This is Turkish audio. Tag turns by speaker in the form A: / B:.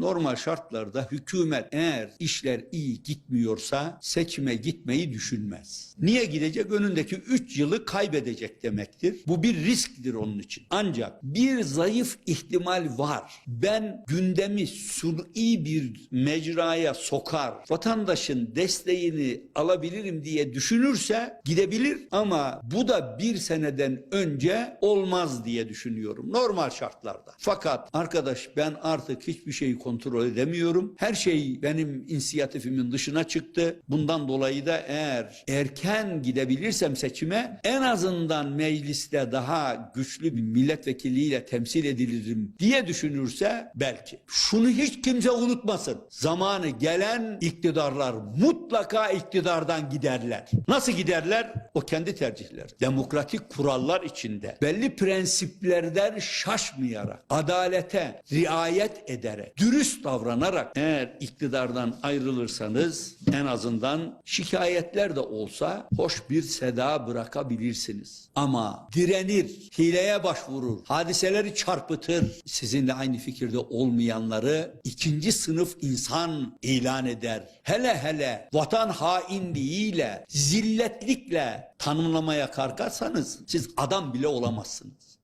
A: normal şartlarda hükümet eğer işler iyi gitmiyorsa seçime gitmeyi düşünmez. Niye gidecek? Önündeki 3 yılı kaybedecek demektir. Bu bir risktir onun için. Ancak bir zayıf ihtimal var. Ben gündemi suni bir mecraya sokar, vatandaşın desteğini alabilirim diye düşünürse gidebilir ama bu da bir seneden önce olmaz diye düşünüyorum normal şartlarda. Fakat arkadaş ben artık hiçbir şeyi kontrol edemiyorum. Her şey benim inisiyatifimin dışına çıktı. Bundan dolayı da eğer erken gidebilirsem seçime en azından mecliste daha güçlü bir milletvekiliyle temsil edilirim diye düşünürse belki. Şunu hiç kimse unutmasın. Zamanı gelen iktidarlar mutlaka iktidardan giderler. Nasıl giderler? O kendi tercihler. Demokratik kurallar içinde belli prensiplerden şaşmayarak, adalete riayet ederek, dürüst davranarak eğer iktidardan ayrılırsanız en azından şikayetler de olsa hoş bir seda bırakabilirsiniz. Ama direnir, hileye başvurur, hadiseleri çarpıtır. Sizinle aynı fikirde olmayanları ikinci sınıf insan ilan eder. Hele hele vatan hainliğiyle, zilletlikle tanımlamaya kalkarsanız siz adam bile olamazsınız.